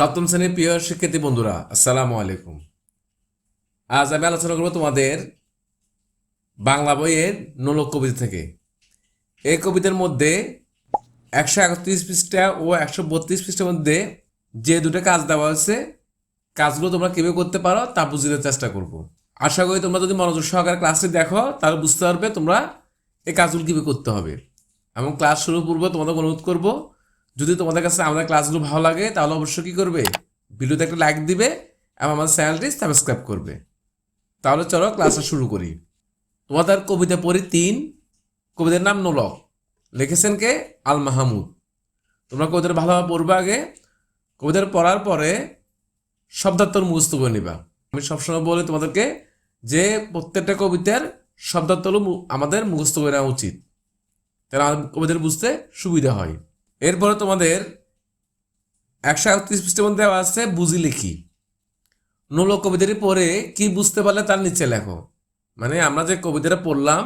সপ্তম শ্রেণির প্রিয় শিক্ষার্থী বন্ধুরা, আসসালামু আলাইকুম। আজ আমি আলোচনা করব তোমাদের বাংলা বইয়ের নোলক কবিতা থেকে। এই কবিতার মধ্যে একশো একত্রিশ পৃষ্ঠা ও একশো বত্রিশ পৃষ্ঠার মধ্যে যে দুটো কাজ দেওয়া হয়েছে, কাজগুলো তোমরা কীভাবে করতে পারো তা বুঝতে চেষ্টা করব। আশা করি তোমরা যদি মনোযোগ সহকারে ক্লাসটি দেখো, তাহলে বুঝতে পারবে তোমরা এই কাজগুলো কীভাবে করতে হবে। এবং ক্লাস শুরু পূর্বে তোমাদের অনুরোধ করব যদি তোমাদের কাছে আমাদের ক্লাসগুলো ভালো লাগে, তাহলে অবশ্যই কী করবে? ভিডিওতে একটা লাইক দিবে এবং আমাদের চ্যানেলটি সাবস্ক্রাইব করবে। তাহলে চলো ক্লাসটা শুরু করি। তোমাদের কবিতা পড়ি তিন। কবিতার নাম নোলক। লিখেছেন কে? আল মাহমুদ। তোমরা কবিতাটা ভালোভাবে পড়বে আগে। কবিতার পড়ার পরে শব্দার্থর মুখস্থ করে নিবা। আমি সবসময় বলি তোমাদেরকে যে প্রত্যেকটা কবিতার মু- আমাদের মুখস্থ করে নেওয়া উচিত। তাহলে আমাদের বুঝতে সুবিধা হয়। এরপরে তোমাদের একশো একত্রিশ পৃষ্ঠের মধ্যে আছে, বুঝি লিখি। নোলক কবিতাটি পড়ে কি বুঝতে পারলে তার নিচে লেখো। মানে আমরা যে কবিতাটা পড়লাম,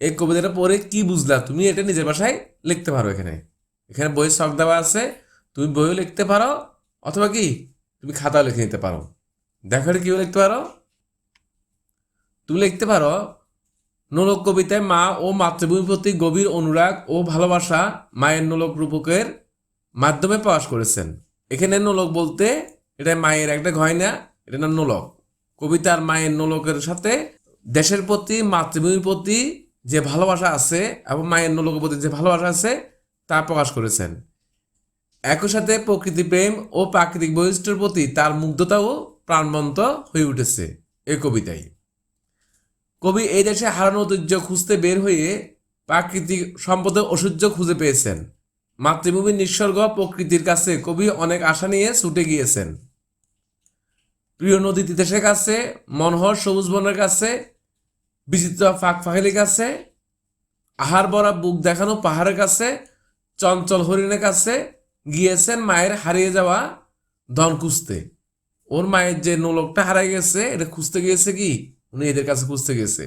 এই কবিতাটা পড়ে কি বুঝলা? তুমি এটা নিজের ভাষায় লিখতে পারো এখানে। এখানে বইয়ের শখ দেওয়া আছে, তুমি বইও লিখতে পারো, অথবা কি? তুমি খাতাও লিখে নিতে পারো। দেখো কীভাবে লিখতে পারো। তুমি লিখতে পারো নোলক কবিতায় মা ও মাতৃভূমির প্রতি গভীর অনুরাগ ও ভালোবাসা মায়ের নোলক রূপকের মাধ্যমে প্রকাশ করেছেন। এখানে নোলক বলতে এটা মায়ের একটা গয়না, এটা না নোলক। কবিতার মায়ের নোলকের সাথে দেশের প্রতি, মাতৃভূমির প্রতি যে ভালোবাসা আছে এবং মায়ের নোলকের প্রতি যে ভালোবাসা আছে, তা প্রকাশ করেছেন। একই সাথে প্রকৃতি প্রেম ও প্রাকৃতিক বৈশিষ্ট্যের প্রতি তার মুগ্ধতাও প্রাণবন্ত হয়ে উঠেছে এই কবিতায়। কবি এই দেশে হারানো ঐতিহ্য খুঁজতে বের হয়ে প্রাকৃতিক সম্পদের ঐশ্বর্য খুঁজে পেয়েছেন। মাতৃভূমির নিঃসর্গ প্রকৃতির কাছে কবি অনেক আশা নিয়ে ছুটে গিয়েছেন। প্রিয় নদী তিতাসের কাছে, মনোহর সবুজ বনের কাছে, বিচিত্র ফাঁক ফাঁকিলির কাছে, আহার বরা বুক দেখানো পাহাড়ের কাছে, চঞ্চল হরিণের কাছে গিয়েছেন মায়ের হারিয়ে যাওয়া ধন খুঁজতে। ওর মায়ের যে নোলকটা হারাই গেছে, এটা খুঁজতে গিয়েছে কি? উনি এদের কাছে খুঁজতে গেছে।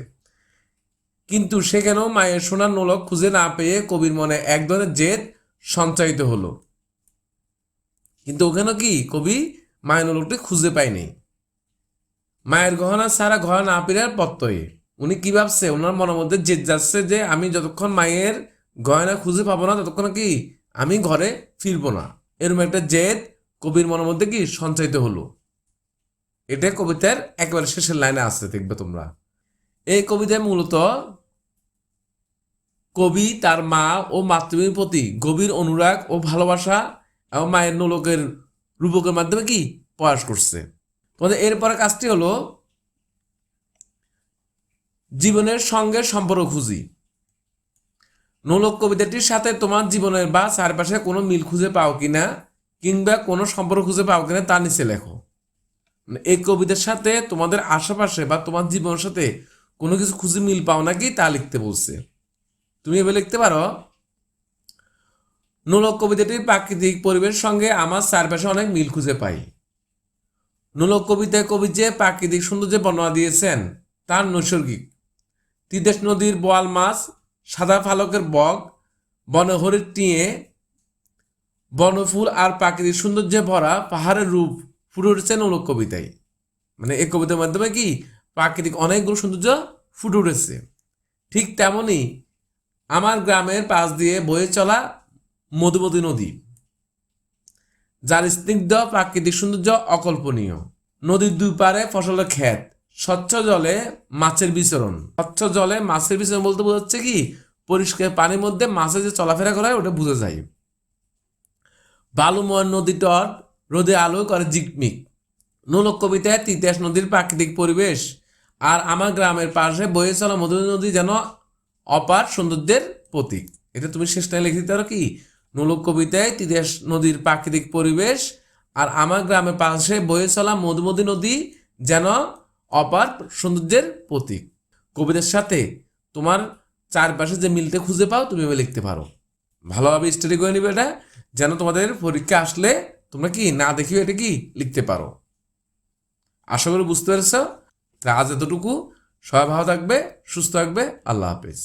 কিন্তু সেখানেও মায়ের সোনার নোলক খুঁজে না পেয়ে কবির মনে এক ধরনের জেদ সঞ্চারিত হলো। কিন্তু ওখানে কি কবি মায়ের নোলকটি খুঁজে পায়নি? মায়ের গহনা ছাড়া গহনা না পেরার পত্তয়ে উনি কি ভাবছে? ওনার মনের মধ্যে জেদ যাচ্ছে যে আমি যতক্ষণ মায়ের গয়না খুঁজে পাবো না, ততক্ষণ কি আমি ঘরে ফিরবো না? এরকম একটা জেদ কবির মনের মধ্যে কি সঞ্চারিত হলো? এটা কবিতার একেবারে শেষের লাইনে আছে, দেখবে তোমরা। এই কবিতায় মূলত কবি তার মা ও মাতৃভূমির প্রতি গভীর অনুরাগ ও ভালোবাসা এবং মায়ের নোলকের রূপকের মাধ্যমে কি প্রয়াস করছে। তোমাদের এরপরে কাজটি হলো জীবনের সঙ্গে সম্পর্ক খুঁজি। নোলক কবিতাটির সাথে তোমার জীবনের বা চারপাশে কোনো মিল খুঁজে পাও কিনা কিংবা কোনো সম্পর্ক খুঁজে পাও কিনা তা নিচে লেখো। এই কবিতার সাথে তোমাদের আশেপাশে বা তোমার জীবনের সাথে কোনো কিছু খুঁজে মিল পাও নাকি তা লিখতে বলছে। তুমি এবার লিখতে পারো? নোলক কবিতাটির প্রাকৃতিক পরিবেশের সঙ্গে আমার চারপাশে অনেক মিল খুঁজে পাই। নোলক কবিতায় কবি যে প্রাকৃতিক সৌন্দর্যে বর্ণনা দিয়েছেন, তার নৈসর্গিক। তিদেশ নদীর বোয়াল মাছ, সাদা ফালকের বক, বনহরির টিয়ে, বনফুল আর প্রাকৃতিক সৌন্দর্যে ভরা পাহাড়ের রূপ ফুটে উঠেছে নোলক কবিতায় মানে এই কবিতার মাধ্যমে কি প্রাকৃতিক অনেকগুলো সৌন্দর্য ফুটে উঠেছে। ঠিক তেমনই আমার গ্রামের পাশ দিয়ে বয়ে চলা মধুমতি নদী। যার স্নিগ্ধ প্রাকৃতিক সৌন্দর্য অকল্পনীয়। নদীর দুই পারে ফসলের ক্ষেত, স্বচ্ছ জলে মাছের বিচরণ। স্বচ্ছ জলে মাছের বিচরণ বলতে বোঝাচ্ছে কি? পরিষ্কার পানির মধ্যে মাছের যে চলাফেরা করে ওটা বোঝা যায়। বালুময় নদী তট রোদে আলো করে জিকমিক। নোলক কবিতায় তিতাস নদীর প্রাকৃতিক পরিবেশ আর আমার গ্রামের পাশে বয়ে চলা মধু নদী যেন অপার সৌন্দর্যের প্রতীক। এটা তুমি শেষটায় লিখে দিতে পারো কি? নোলক কবিতায় তিতাস নদীর প্রাকৃতিক পরিবেশ আর আমার গ্রামের পাশে বয়ে চলা মধুমতি নদী যেন অপার সৌন্দর্যের প্রতীক। কবিতার সাথে তোমার চারপাশে যে মিলতে খুঁজে পাও তুমি লিখতে পারো। ভালোভাবে স্টাডি করে নিবে এটা, যেন তোমাদের পরীক্ষা আসলে তোমরা কি না দেখিও এটা কি লিখতে পারো? আশা করি বুঝতে পেরেছ? আজ এতটুকু। সবাই ভালো থাকবে, সুস্থ থাকবে। আল্লাহ হাফেজ।